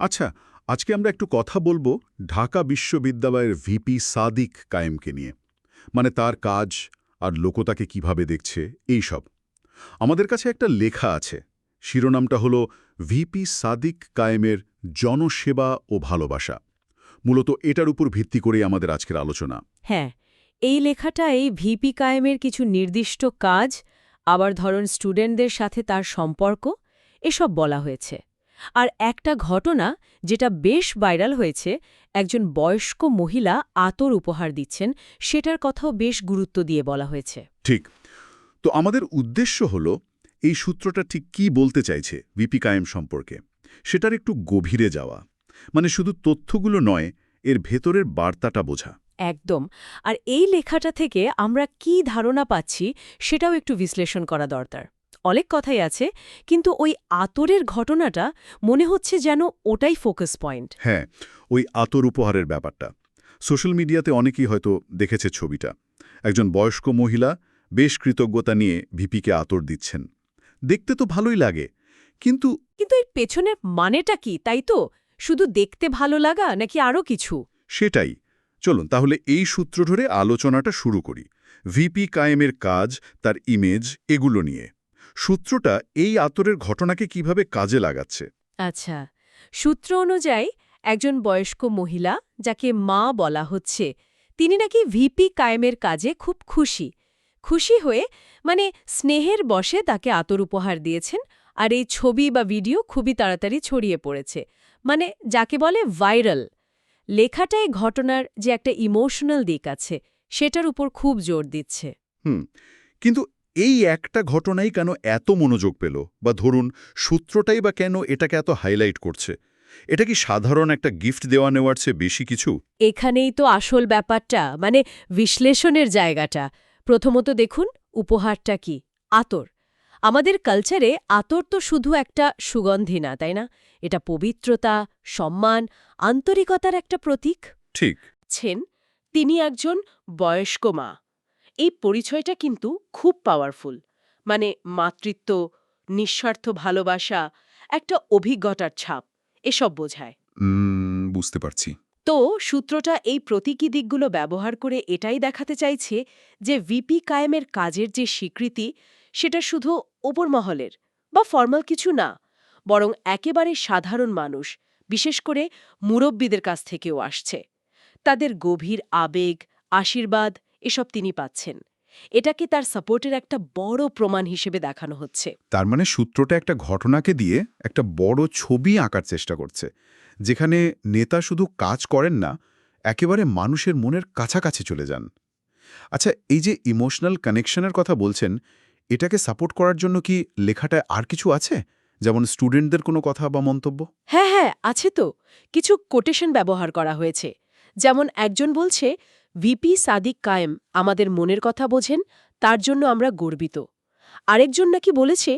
আচ্ছা আজকে আমরা একটু কথা বলব ঢাকা বিশ্ববিদ্যালয়ের ভিপি সাদিক কায়েমকে নিয়ে। মানে তার কাজ আর লোকতাকে কীভাবে দেখছে, এই সব। আমাদের কাছে একটা লেখা আছে, শিরোনামটা হলো ভিপি সাদিক কায়েমের জনসেবা ও ভালোবাসা। মূলত এটার উপর ভিত্তি করেই আমাদের আজকের আলোচনা। হ্যাঁ এই লেখাটা এই ভিপি কায়েমের কিছু নির্দিষ্ট কাজ, আবার ধরুন স্টুডেন্টদের সাথে তার সম্পর্ক, এসব বলা হয়েছে। আর একটা ঘটনা যেটা বেশ ভাইরাল হয়েছে একজন বয়স্ক মহিলা আতর উপহার দিচ্ছেন সেটার কথাও বেশ গুরুত্ব দিয়ে বলা হয়েছে। ঠিক। তো আমাদের উদ্দেশ্য হল এই সূত্রটা ঠিক কি বলতে চাইছে ভিপি কায়েম সম্পর্কে? সেটার একটু গভীরে যাওয়া। মানে শুধু তথ্যগুলো নয় এর ভেতরের বার্তাটা বোঝা। একদম। আর এই লেখাটা থেকে আমরা কি ধারণা পাচ্ছি সেটাও একটু বিশ্লেষণ করা দরকার। অনেক কথাই আছে কিন্তু ওই আতরের ঘটনাটা মনে হচ্ছে যেন ওটাই ফোকাস পয়েন্ট হ্যাঁ ওই আতর উপহারের ব্যাপারটা। সোশ্যাল মিডিয়াতে অনেকেই হয়তো দেখেছে ছবিটা। একজন বয়স্ক মহিলা বেশ কৃতজ্ঞতা নিয়ে ভিপিকে আতর দিচ্ছেন। দেখতে তো ভালোই লাগে কিন্তু কিন্তু এর পেছনের মানেটা কি তাই তো? শুধু দেখতে ভালো লাগা নাকি আরও কিছু? সেটাই। চলুন তাহলে এই সূত্র ধরে আলোচনাটা শুরু করি। ভিপি কায়েমের কাজ তার ইমেজ এগুলো নিয়ে। সূত্রটা এই আতরের ঘটনাকে কীভাবে কাজে লাগাচ্ছে? আচ্ছা সূত্র অনুযায়ী একজন বয়স্ক মহিলা যাকে মা বলা হচ্ছে তিনি নাকি ভিপি কায়েমের কাজে খুব খুশি। খুশি হয়ে মানে স্নেহের বসে তাকে আতর উপহার দিয়েছেন আর এই ছবি বা ভিডিও খুবই তাড়াতাড়ি ছড়িয়ে পড়েছে মানে যাকে বলে ভাইরাল। লেখাটাই ঘটনার যে একটা ইমোশনাল দিক আছে সেটার উপর খুব জোর দিচ্ছে। হুম কিন্তু এই একটা ঘটনাই কেন এত মনোযোগ পেল? বা ধরুন সূত্রটাই বা কেন এটাকে এত হাইলাইট করছে? এটা কি সাধারণ একটা গিফট দেওয়া নেওয়ার চেয়ে বেশি কিছু? এখানেই তো আসল ব্যাপারটা মানে বিশ্লেষণের জায়গাটা। প্রথমত দেখুন উপহারটা কি? আতর। আমাদের কালচারে আতর তো শুধু একটা সুগন্ধি না তাই না? এটা পবিত্রতা সম্মান আন্তরিকতার একটা প্রতীক। ঠিক। ছেন তিনি একজন বয়স্ক মা। এই পরিচয়টা কিন্তু খুব পাওয়ারফুল মানে মাতৃত্ব নিঃস্বার্থ ভালোবাসা একটা অভিজ্ঞতার ছাপ এসব বোঝায়। বুঝতে পারছি। তো সূত্রটা এই প্রতীকী দিকগুলো ব্যবহার করে এটাই দেখাতে চাইছে যে ভিপি কায়েমের কাজের যে স্বীকৃতি সেটা শুধু ওপর মহলের বা ফর্মাল কিছু না বরং একেবারে সাধারণ মানুষ বিশেষ করে মুরব্বীদের কাছ থেকেও আসছে। তাদের গভীর আবেগ আশীর্বাদ এসব তিনি পাচ্ছেন। এটাকে তার সাপোর্টের একটা বড় প্রমাণ হিসেবে দেখানো হচ্ছে। তার মানে সূত্রটা একটা ঘটনাকে দিয়ে একটা বড় ছবি আঁকার চেষ্টা করছে যেখানে নেতা শুধু কাজ করেন না একেবারে মানুষের মনের কাছাকাছি চলে যান। আচ্ছা এই যে ইমোশনাল কানেকশনের কথা বলছেন এটাকে সাপোর্ট করার জন্য কি লেখাটায় আর কিছু আছে? যেমন স্টুডেন্টদের কোনো কথা বা মন্তব্য? হ্যাঁ হ্যাঁ আছে তো। কিছু কোটেশন ব্যবহার করা হয়েছে। যেমন একজন বলছে ভিপি সাদিক কায়েম আমাদের মনের কথা বোঝেন তার জন্য আমরা গর্বিত। আরেকজন নাকি বলেছে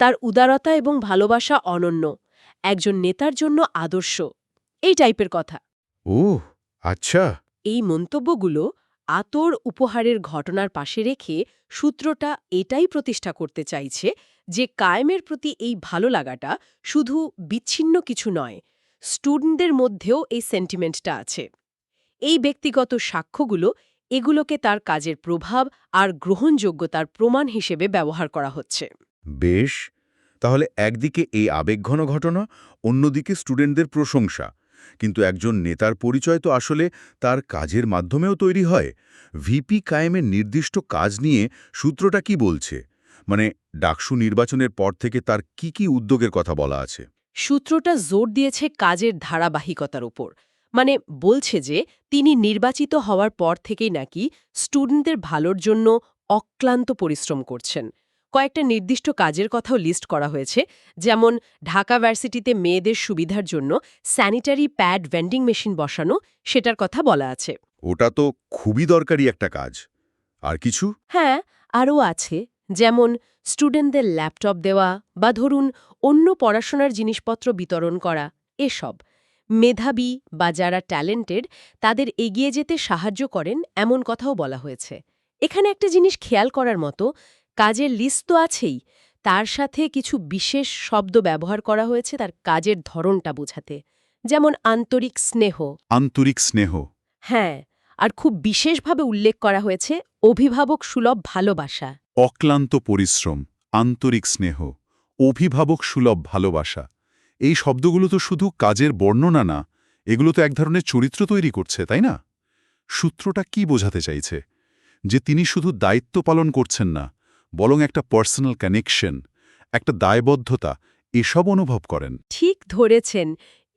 তার উদারতা এবং ভালোবাসা অনন্য একজন নেতার জন্য আদর্শ। এই টাইপের কথা। ও আচ্ছা। এই মন্তব্যগুলো আতর উপহারের ঘটনার পাশে রেখে সূত্রটা এটাই প্রতিষ্ঠা করতে চাইছে যে কায়েমের প্রতি এই ভালো লাগাটা শুধু বিচ্ছিন্ন কিছু নয় স্টুডেন্টদের মধ্যেও এই সেন্টিমেন্টটা আছে। এই ব্যক্তিগত সাক্ষ্যগুলো এগুলোকে তার কাজের প্রভাব আর গ্রহণযোগ্যতার প্রমাণ হিসেবে ব্যবহার করা হচ্ছে। বেশ তাহলে একদিকে এই আবেগঘন ঘটনা অন্যদিকে স্টুডেন্টদের প্রশংসা। কিন্তু একজন নেতার পরিচয় তো আসলে তার কাজের মাধ্যমেও তৈরি হয়। ভিপি কায়েমের নির্দিষ্ট কাজ নিয়ে সূত্রটা কি বলছে? মানে ডাকসু নির্বাচনের পর থেকে তার কি কি উদ্যোগের কথা বলা আছে? সূত্রটা জোর দিয়েছে কাজের ধারাবাহিকতার উপর। মানে বলছে যে তিনি নির্বাচিত হওয়ার পর থেকেই নাকি স্টুডেন্টদের ভালোর জন্য অক্লান্ত পরিশ্রম করছেন। কয়েকটা নির্দিষ্ট কাজের কথাও লিস্ট করা হয়েছে যেমন ঢাকা ভার্সিটিতে মেয়েদের সুবিধার জন্য স্যানিটারি প্যাড ভেন্ডিং মেশিন বসানো সেটার কথা বলা আছে। ওটা তো খুবই দরকারি একটা কাজ। আর কিছু? হ্যাঁ আরও আছে যেমন স্টুডেন্টদের ল্যাপটপ দেওয়া বা ধরুন অন্য পড়াশোনার জিনিসপত্র বিতরণ করা এসব। মেধাবী বা যারা ট্যালেন্টেড তাদের এগিয়ে যেতে সাহায্য করেন এমন কথাও বলা হয়েছে। এখানে একটা জিনিস খেয়াল করার মতো কাজের লিস্ট তো আছেই। তার সাথে কিছু বিশেষ শব্দ ব্যবহার করা হয়েছে তার কাজের ধরনটা বোঝাতে। যেমন আন্তরিক স্নেহ। আন্তরিক স্নেহ। হ্যাঁ আর খুব বিশেষভাবে উল্লেখ করা হয়েছে অভিভাবক সুলভ ভালোবাসা। অক্লান্ত পরিশ্রম আন্তরিক স্নেহ অভিভাবক সুলভ ভালোবাসা। এই শব্দগুলো তো শুধু কাজের বর্ণনা না, এগুলো তো এক ধরনের চরিত্র তৈরি করছে, তাই না? সূত্রটা কি বোঝাতে চাইছে? যে তিনি শুধু দায়িত্ব পালন করছেন না, বরং একটা পার্সোনাল কানেকশন, একটা দায়বদ্ধতা, এসব অনুভব করেন। ঠিক ধরেছেন,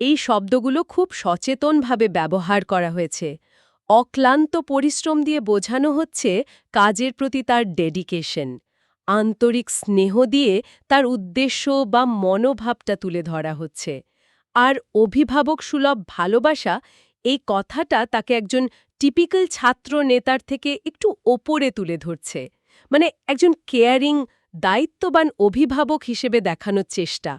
এই শব্দগুলো খুব সচেতনভাবে ব্যবহার করা হয়েছে। অক্লান্ত পরিশ্রম দিয়ে বোঝানো হচ্ছে কাজের প্রতি তার ডেডিকেশন আন্তরিক স্নেহ দিয়ে তার উদ্দেশ্য বা মনোভাবটা তুলে ধরা হচ্ছে। আর অভিভাবক সুলভ ভালোবাসা এই কথাটা তাকে একজন টিপিক্যাল ছাত্র নেতার থেকে একটু ওপরে তুলে ধরছে। মানে একজন কেয়ারিং, দায়িত্ববান অভিভাবক হিসেবে দেখানোর চেষ্টা।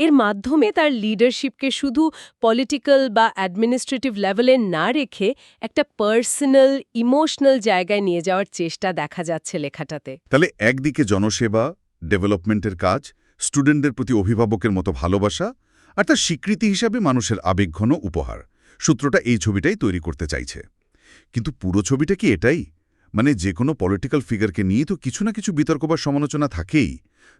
এর মাধ্যমে তার লিডারশিপকে শুধু পলিটিক্যাল বা অ্যাডমিনিস্ট্রেটিভ লেভেলে না রেখে একটা পার্সোনাল ইমোশনাল জায়গায় নিয়ে যাওয়ার চেষ্টা দেখা যাচ্ছে লেখাটাতে। তাহলে একদিকে জনসেবা, ডেভেলপমেন্টের কাজ স্টুডেন্টদের প্রতি অভিভাবকের মতো ভালোবাসা, আর তার স্বীকৃতি হিসাবে মানুষের আবেগঘন উপহার। সূত্রটা এই ছবিটাই তৈরি করতে চাইছে। কিন্তু পুরো ছবিটা কি এটাই? মানে যে কোনো পলিটিক্যাল ফিগারকে নিয়ে তো কিছু না কিছু বিতর্ক বা সমালোচনা থাকেই।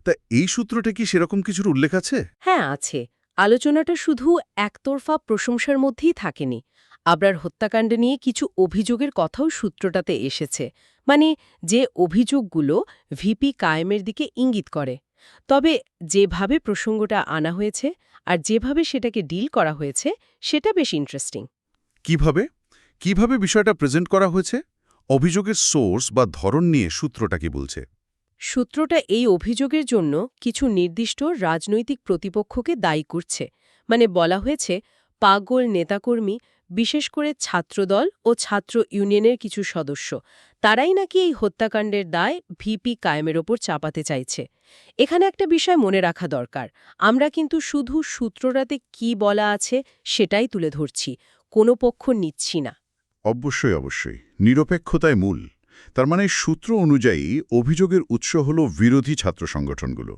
তা এই সূত্রটা কি সেরকম কিছুর উল্লেখ আছে? হ্যাঁ আছে। আলোচনাটা শুধু একতরফা প্রশংসার মধ্যেই থাকেনি। আবরার হত্যাকাণ্ড নিয়ে কিছু অভিযোগের কথাও সূত্রটাতে এসেছে। মানে যে অভিযোগগুলো ভিপি কায়েমের দিকে ইঙ্গিত করে। তবে যেভাবে প্রসঙ্গটা আনা হয়েছে আর যেভাবে সেটাকে ডিল করা হয়েছে সেটা বেশ ইন্টারেস্টিং কীভাবে? কীভাবে বিষয়টা প্রেজেন্ট করা হয়েছে? অভিযোগের সোর্স বা ধরন নিয়ে সূত্রটা কি বলছে? সূত্রটা এই অভিযোগের জন্য কিছু নির্দিষ্ট রাজনৈতিক প্রতিপক্ষকে দায়ী করছে। মানে বলা হয়েছে, পাগল নেতাকর্মী, বিশেষ করে ছাত্রদল ও ছাত্র ইউনিয়নের কিছু সদস্য, তারাই নাকি এই হত্যাকাণ্ডের দায় ভিপি কায়েমের ওপর চাপাতে চাইছে। এখানে একটা বিষয় মনে রাখা দরকার। আমরা কিন্তু শুধু সূত্রটাতে কি বলা আছে সেটাই তুলে ধরছি। কোনো পক্ষ নিচ্ছি না। অবশ্যই অবশ্যই। নিরপেক্ষতায় মূল। তার মানে সূত্র অনুযায়ী অভিযোগের উৎস হল বিরোধী ছাত্র সংগঠনগুলো।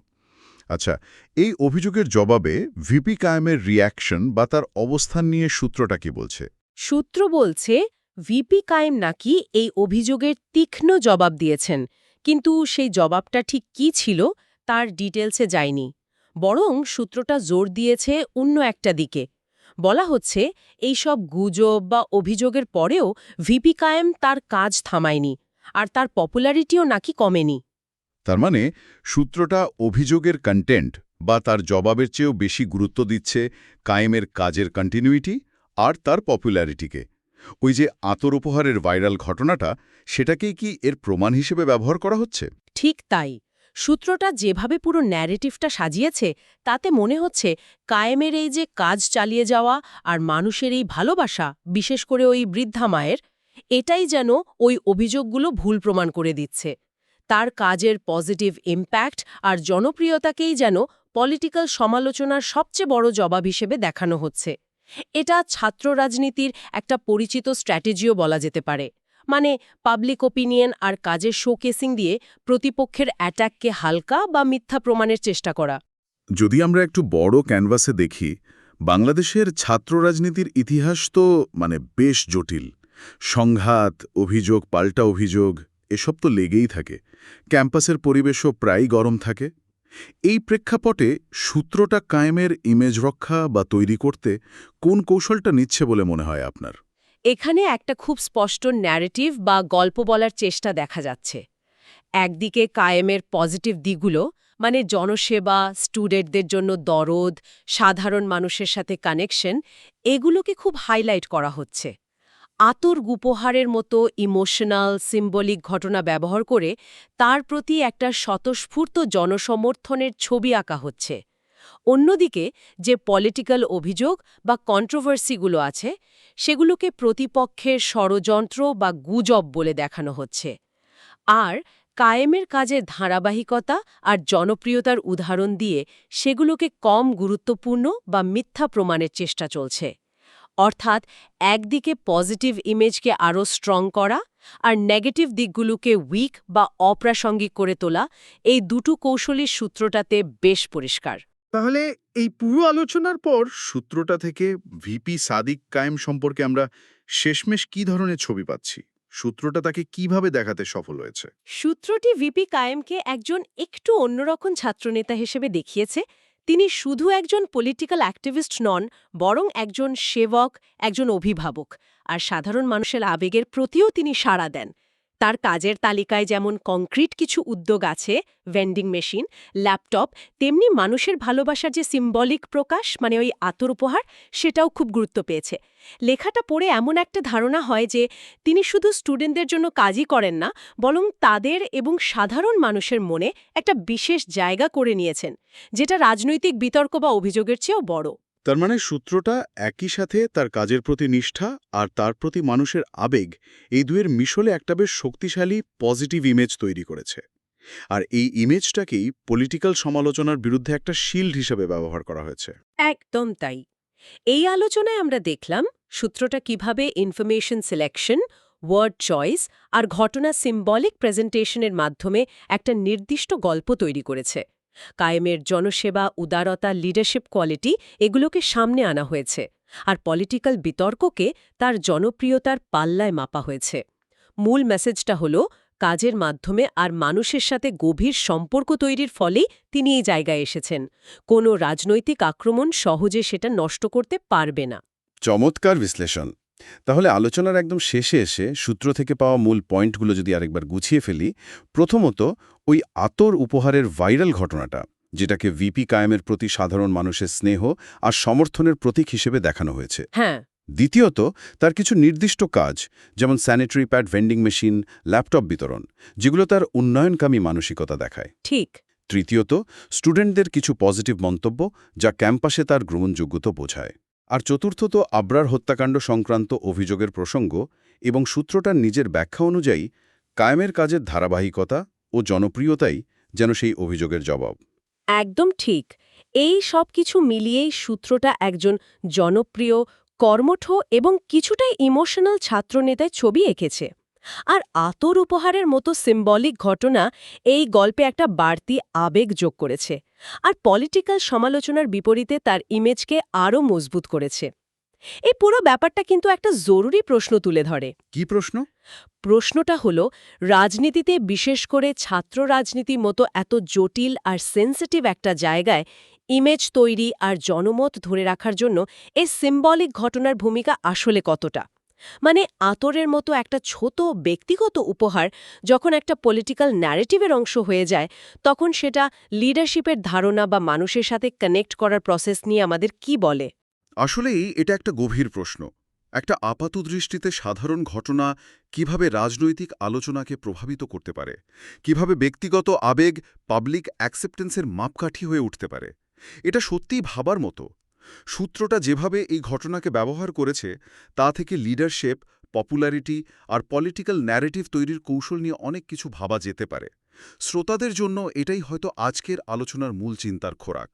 আচ্ছা এই অভিযোগের জবাবে ভিপি কায়েমের রিয়াকশন বা তার অবস্থান নিয়ে সূত্রটা কি বলছে? সূত্র বলছে, ভিপি কায়েম নাকি এই অভিযোগের তীক্ষ্ণ জবাব দিয়েছেন। কিন্তু সেই জবাবটা ঠিক কি ছিল তার ডিটেলসে যায়নি। বরং সূত্রটা জোর দিয়েছে অন্য একটা দিকে। বলা হচ্ছে এই সব গুজব বা অভিযোগের পরেও ভিপি কায়েম তার কাজ থামায়নি। আর তার পপুলারিটিও নাকি কমেনি। তার মানে সূত্রটা অভিযোগের কন্টেন্ট বা তার জবাবের চেয়েও বেশি গুরুত্ব দিচ্ছে কায়েমের কাজের কন্টিনিউইটি আর তার পপুলারিটিকে ওই যে আতর উপহারের ভাইরাল ঘটনাটা সেটাকেই কি এর প্রমাণ হিসেবে ব্যবহার করা হচ্ছে? ঠিক তাই। সূত্রটা যেভাবে পুরো ন্যারেটিভটা সাজিয়েছে তাতে মনে হচ্ছে কায়েমের এই যে কাজ চালিয়ে যাওয়া আর মানুষের এই ভালোবাসা বিশেষ করে ওই বৃদ্ধা মায়ের এটাই যেন ওই অভিযোগগুলো ভুল প্রমাণ করে দিচ্ছে। তার কাজের পজিটিভ ইম্প্যাক্ট আর জনপ্রিয়তাকেই যেন পলিটিক্যাল সমালোচনার সবচেয়ে বড় জবাব হিসেবে দেখানো হচ্ছে। এটা ছাত্র রাজনীতির একটা পরিচিত স্ট্র্যাটেজিও বলা যেতে পারে। মানে পাবলিক ওপিনিয়ন আর কাজের শোকেসিং দিয়ে প্রতিপক্ষের অ্যাট্যাককে হালকা বা মিথ্যা প্রমাণের চেষ্টা করা। যদি আমরা একটু বড় ক্যানভাসে দেখি, বাংলাদেশের ছাত্র রাজনীতির ইতিহাস তো মানে বেশ জটিল। সংঘাত, অভিযোগ, পাল্টা অভিযোগ, এসব তো লেগেই থাকে। ক্যাম্পাসের পরিবেশও প্রায় গরম থাকে। এই প্রেক্ষাপটে সূত্রটা কায়েমের ইমেজ রক্ষা বা তৈরি করতে কোন কৌশলটা নিচ্ছে বলে মনে হয় আপনার? এখানে একটা খুব স্পষ্ট ন্যারেটিভ বা গল্প বলার চেষ্টা দেখা যাচ্ছে। একদিকে কায়েমের পজিটিভ দিকগুলো মানে জনসেবা স্টুডেন্টদের জন্য দরদ, সাধারণ মানুষের সাথে কানেকশন এগুলোকে খুব হাইলাইট করা হচ্ছে। আতর গুপহারের মতো ইমোশনাল, সিম্বলিক ঘটনা ব্যবহার করে তার প্রতি একটা স্বতঃস্ফূর্ত জনসমর্থনের ছবি আঁকা হচ্ছে। অন্যদিকে যে পলিটিক্যাল অভিযোগ বা কন্ট্রোভার্সিগুলো আছে, সেগুলোকে প্রতিপক্ষের ষড়যন্ত্র বা গুজব বলে দেখানো হচ্ছে। আর কায়েমের কাজের ধারাবাহিকতা আর জনপ্রিয়তার উদাহরণ দিয়ে সেগুলোকে কম গুরুত্বপূর্ণ বা মিথ্যা প্রমাণের চেষ্টা চলছে। অর্থাৎ একদিকে পজিটিভ ইমেজকে আরও স্ট্রং করা আর নেগেটিভ দিকগুলোকে উইক বা অপ্রাসঙ্গিক করে তোলা এই দুটো কৌশলীর সূত্রটাতে বেশ পরিষ্কার। তাহলে এই পুরো আলোচনার পর সূত্রটা থেকে ভিপি সাদিক কায়েম সম্পর্কে আমরা শেষমেশ কি ধরনের ছবি পাচ্ছি? সূত্রটা তাকে কীভাবে দেখাতে সফল হয়েছে? সূত্রটি ভিপি কায়েমকে একজন একটু অন্যরকম ছাত্রনেতা হিসেবে দেখিয়েছে তিনি শুধু একজন পলিটিক্যাল অ্যাক্টিভিস্ট নন, বরং একজন সেবক, একজন অভিভাবক। আর সাধারণ মানুষের আবেগের প্রতিও তিনি সাড়া দেন। তার কাজের তালিকায় যেমন কংক্রিট কিছু উদ্যোগ আছে ভেন্ডিং মেশিন ল্যাপটপ তেমনি মানুষের ভালোবাসার যে সিম্বলিক প্রকাশ মানে ওই আতর উপহার, সেটাও খুব গুরুত্ব পেয়েছে। লেখাটা পড়ে এমন একটা ধারণা হয় যে, তিনি শুধু স্টুডেন্টদের জন্য কাজই করেন না, বরং তাদের এবং সাধারণ মানুষের মনে একটা বিশেষ জায়গা করে নিয়েছেন, যেটা রাজনৈতিক বিতর্ক বা অভিযোগের চেয়েও বড়। তার মানে সূত্রটা একই সাথে তার কাজের প্রতি নিষ্ঠা আর তার প্রতি মানুষের আবেগ এই দুয়ের মিশলে একটা বেশ শক্তিশালী পজিটিভ ইমেজ তৈরি করেছে। আর এই ইমেজটাকেই পলিটিক্যাল সমালোচনার বিরুদ্ধে একটা শিল্ড হিসেবে ব্যবহার করা হয়েছে। একদম তাই। এই আলোচনায় আমরা দেখলাম সূত্রটা কীভাবে ইনফরমেশন সিলেকশন ওয়ার্ড চয়েস আর ঘটনা সিম্বলিক প্রেজেন্টেশনের মাধ্যমে একটা নির্দিষ্ট গল্প তৈরি করেছে। কায়েমের জনসেবা, উদারতা লিডারশিপ কোয়ালিটি এগুলোকে সামনে আনা হয়েছে আর পলিটিক্যাল বিতর্ককে তার জনপ্রিয়তার পাল্লায় মাপা হয়েছে। মূল মেসেজটা হল, কাজের মাধ্যমে আর মানুষের সাথে গভীর সম্পর্ক তৈরির ফলেই তিনি এই জায়গায় এসেছেন। কোনো রাজনৈতিক আক্রমণ সহজে সেটা নষ্ট করতে পারবে না। চমৎকার বিশ্লেষণ। তাহলে আলোচনার একদম শেষে এসে সূত্র থেকে পাওয়া মূল পয়েন্টগুলো যদি আরেকবার গুছিয়ে ফেলি প্রথমত ওই আতর উপহারের ভাইরাল ঘটনাটা যেটাকে ভিপি কায়েমের প্রতি সাধারণ মানুষের স্নেহ আর সমর্থনের প্রতীক হিসেবে দেখানো হয়েছে। হ্যাঁ। দ্বিতীয়ত তার কিছু নির্দিষ্ট কাজ যেমন sanitary pad vending machine laptop বিতরণ যেগুলো তার উন্নয়নকামী মানসিকতা দেখায়। ঠিক। তৃতীয়ত স্টুডেন্টদের কিছু পজিটিভ মন্তব্য যা ক্যাম্পাসে তার গ্রহণযোগ্যতা বোঝায়। আর চতুর্থত আবরার হত্যাকাণ্ড সংক্রান্ত অভিযোগের প্রসঙ্গ এবং সূত্রটার নিজের ব্যাখ্যা অনুযায়ী কায়েমের কাজের ধারাবাহিকতা ও জনপ্রিয়তাই যেন সেই অভিযোগের জবাব। একদম ঠিক। এই সব কিছু মিলিয়েই সূত্রটা একজন জনপ্রিয়, কর্মঠ এবং কিছুটাই ইমোশনাল ছাত্রনেতায় ছবি এঁকেছে। আর আতর উপহারের মতো সিম্বলিক ঘটনা এই গল্পে একটা বাড়তি আবেগ যোগ করেছে। আর পলিটিক্যাল সমালোচনার বিপরীতে তার ইমেজকে আরও মজবুত করেছে। এই পুরো ব্যাপারটা কিন্তু একটা জরুরি প্রশ্ন তুলে ধরে। কি প্রশ্ন? প্রশ্নটা হলো রাজনীতিতে বিশেষ করে ছাত্র রাজনীতি মতো এত জটিল আর সেন্সিটিভ একটা জায়গায় ইমেজ তৈরি আর জনমত ধরে রাখার জন্য এই সিম্বলিক ঘটনার ভূমিকা আসলে কতটা? মানে আতরের মতো একটা ছোট ব্যক্তিগত উপহার যখন একটা পলিটিক্যাল ন্যারেটিভের অংশ হয়ে যায়, তখন সেটা লিডারশিপের ধারণা বা মানুষের সাথে কানেক্ট করার প্রসেস নিয়ে আমাদের কি বলে? আসলেই এটা একটা গভীর প্রশ্ন। একটা আপাতদৃষ্টিতে সাধারণ ঘটনা কীভাবে রাজনৈতিক আলোচনাকে প্রভাবিত করতে পারে? কীভাবে ব্যক্তিগত আবেগ পাবলিক অ্যাকসেপ্টেন্সের মাপকাঠি হয়ে উঠতে পারে? এটা সত্যিই ভাবার মতো। সূত্রটা যেভাবে এই ঘটনাকে ব্যবহার করেছে, তা থেকে লিডারশিপ, পপুলারিটি আর পলিটিক্যাল ন্যারেটিভ তৈরির কৌশল নিয়ে অনেক কিছু ভাবা যেতে পারে। শ্রোতাদের জন্য এটাই হয়তো আজকের আলোচনার মূল চিন্তার খোরাক।